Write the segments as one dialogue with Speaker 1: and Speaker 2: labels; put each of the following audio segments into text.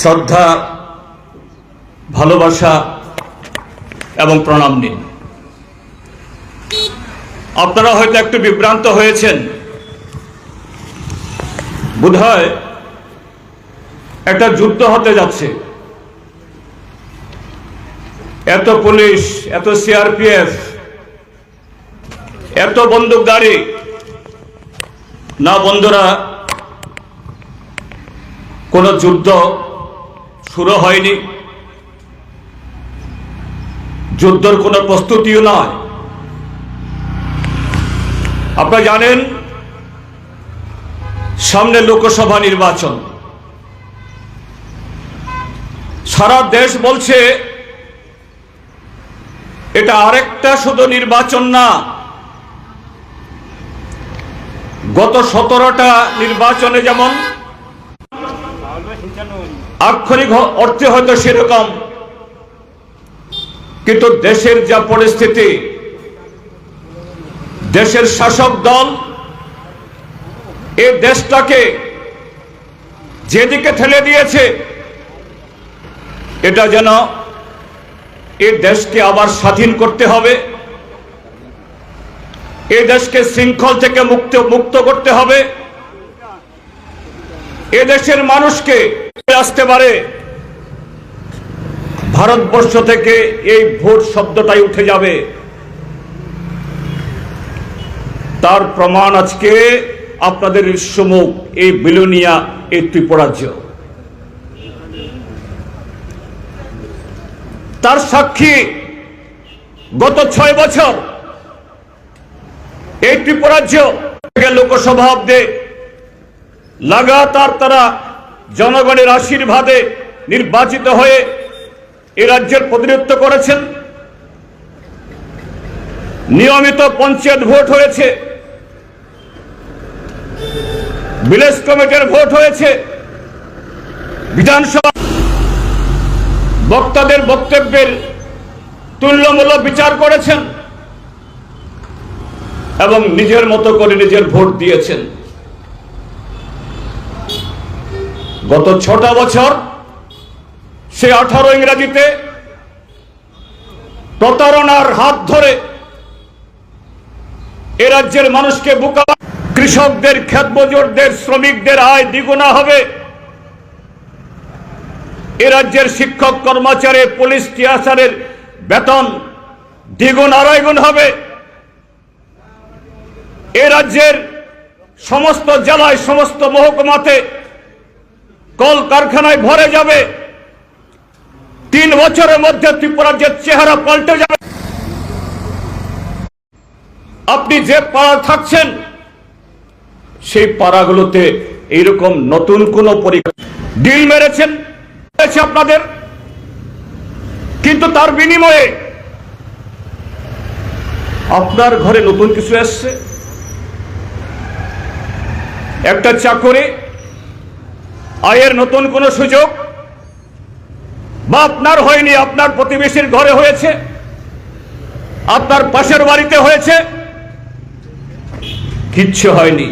Speaker 1: শ্রদ্ধা, ভালোবাসা এবং প্রণাম নিন। আপনারা হয়তো একটু বিভ্রান্ত হয়েছেন। বোধহয় একটা যুদ্ধ হতে যাচ্ছে। এত পুলিশ, এত সিআরপিএফ, এত বন্দুকধারী না বন্ধুরা, কোনো যুদ্ধ শুরু হয়নি। যুদ্ধর কোনো প্রস্তুতিও নয়। আপনারা জানেন, সামনে লোকসভা নির্বাচন। সারা দেশ বলছে, এটা আরেকটা শুধু নির্বাচন না, গত সতেরোটা নির্বাচনে যেমন আক্ষরিক অর্থে হয়তো সেরকম। কিন্তু দেশের যা পরিস্থিতি, দেশের শাসক দল, এ দেশটাকে যেদিকে ঠেলে দিয়েছে, এটা যেন এ দেশকে আবার স্বাধীন করতে হবে, এ দেশকে শৃঙ্খল থেকে মুক্ত মুক্ত করতে হবে। এ দেশের মানুষকে আসতে পারে। ভারতবর্ষ থেকে এই ভোট শব্দটাই উঠে যাবে। তার প্রমাণ আজকে আপনাদের সম্মুখ, এই বিলোনিয়া, এই ত্রিপুরাজ্য তার সাক্ষী গত ছয় বছর এই ত্রিপুরাজ্য লোকসভা অব্দে লাগাতার তারা জনগণের আশীর্বাদে নির্বাচিত হয়ে এ রাজ্যের প্রতিনিধিত্ব করেছেন। নিয়মিত পঞ্চায়েত ভোট হয়েছে। ভিলেজ কমিটির ভোট হয়েছে। বিধানসভা বক্তাদের বক্তব্যের তুল্যমূল্য বিচার করেছেন এবং নিজের মতো করে নিজের ভোট দিয়েছেন। গত ছটা বছর সে আঠারো ইংরাজিতে প্রতারণার হাত ধরে এ রাজ্যের মানুষকে বোকা কৃষকদের ক্ষেত মজুরদের শ্রমিকদের আয় দ্বিগুণা হবে। এ রাজ্যের শিক্ষক, কর্মচারী, পুলিশ টিয়াসারের বেতন দ্বিগুণ, আড়াই গুণ হবে। এ রাজ্যের সমস্ত জেলায়, সমস্ত মহকুমাতে কল কারখানায় ভরে যাবে। তিন বছরের মধ্যে ত্রিপুরার যে চেহারা পাল্টে যাবে। আপনি যে পাড়া থাকছেন, সেই পাড়াগুলোতে এইরকম নতুন কোন ডিল মেরেছেন, মেরেছে আপনাদের। কিন্তু তার বিনিময়ে আপনার ঘরে নতুন কিছু এসছে। একটা চাকরি আয়ের নতুন কোনো সুযোগ বা আপনার হয়নি, আপনার প্রতিবেশীর ঘরে হয়েছে, আপনার পাশের বাড়িতে হয়েছে, কিচ্ছু হয়নি।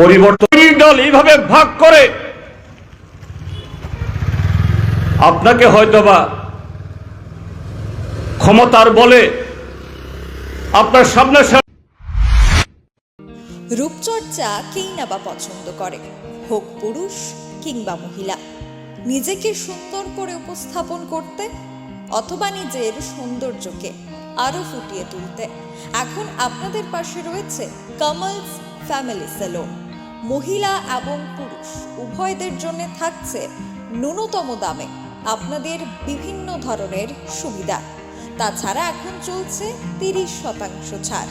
Speaker 1: পরিবর্তন দল এইভাবে ভাগ করে আপনাকে হয়তোবা ক্ষমতার বলে আপনার সামনে
Speaker 2: রূপচর্চা কেই না বা পছন্দ করে। হোক পুরুষ কিংবা মহিলা, নিজেকে সুন্দর করে উপস্থাপন করতে অথবা নিজের সৌন্দর্যকে আরও ফুটিয়ে তুলতে। এখন আপনাদের পাশে রয়েছে কামালস ফ্যামিলি সেলুন মহিলা এবং পুরুষ উভয়দের জন্য থাকছে ন্যূনতম দামে আপনাদের বিভিন্ন ধরনের সুবিধা। তাছাড়া এখন চলছে তিরিশ শতাংশ ছাড়।